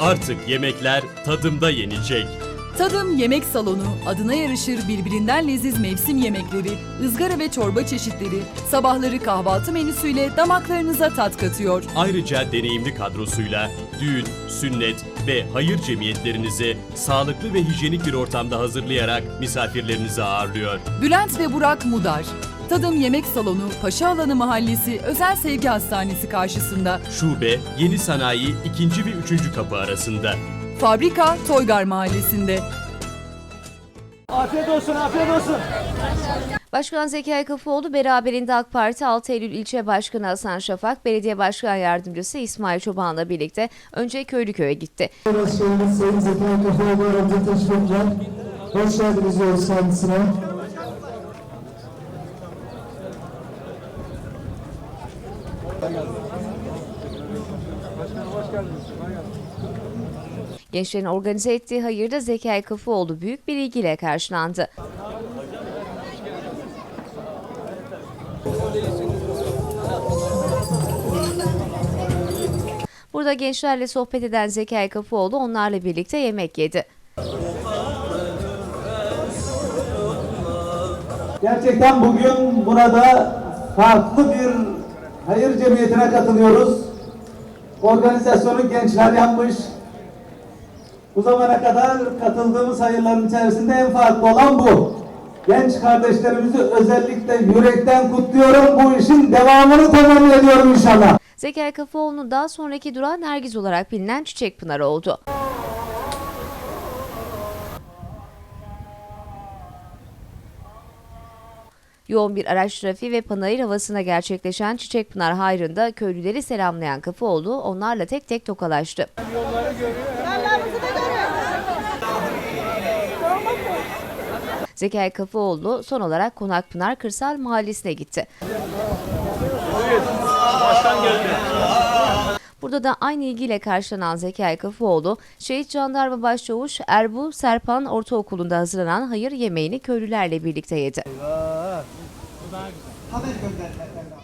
Artık yemekler tadımda yenecek. Tadım Yemek Salonu adına yarışır birbirinden leziz mevsim yemekleri, ızgara ve çorba çeşitleri, sabahları kahvaltı menüsüyle damaklarınıza tat katıyor. Ayrıca deneyimli kadrosuyla düğün, sünnet ve hayır cemiyetlerinizi sağlıklı ve hijyenik bir ortamda hazırlayarak misafirlerinizi ağırlıyor. Bülent ve Burak Mudar. Tadım Yemek Salonu Paşa Alanı Mahallesi Özel Sevgi Hastanesi karşısında. Şube, Yeni Sanayi 2. ve 3. kapı arasında. Fabrika Toygar Mahallesi'nde. Afiyet olsun, afiyet olsun. Başkan Zekai Kafaoğlu beraberinde AK Parti 6 Eylül İlçe Başkanı Hasan Şafak, Belediye Başkan Yardımcısı İsmail Çoban'la birlikte önce Köylüköy'e gitti. Başkanımız Sayın Zekai Kafaoğlu aramıza edecek. Hoş geldiniz diyoruz kendisine. Gençlerin organize ettiği hayırda Zekai Kafaoğlu büyük bir ilgiyle karşılandı. Burada gençlerle sohbet eden Zekai Kafaoğlu onlarla birlikte yemek yedi. Gerçekten bugün burada farklı bir hayır cemiyetine katılıyoruz. Organizasyonu gençler yapmış. Bu zamana kadar katıldığımız hayırların içerisinde en farklı olan bu. Genç kardeşlerimizi özellikle yürekten kutluyorum. Bu işin devamını temenni ediyorum inşallah. Zekai Kafaoğlu'nun daha sonraki durağı Nergiz olarak bilinen Çiçekpınar oldu. Yoğun bir araç trafiği ve panayır havasına gerçekleşen Çiçekpınar Hayrı'nda köylüleri selamlayan Kafaoğlu onlarla tek tek tokalaştı. Zekai Kafaoğlu son olarak Konakpınar Kırsal Mahallesi'ne gitti. Burada da aynı ilgiyle karşılanan Zekai Kafaoğlu, Şehit Jandarma Başçavuş Erbu Serpan Ortaokulu'nda hazırlanan hayır yemeğini köylülerle birlikte yedi. haber göndermelerle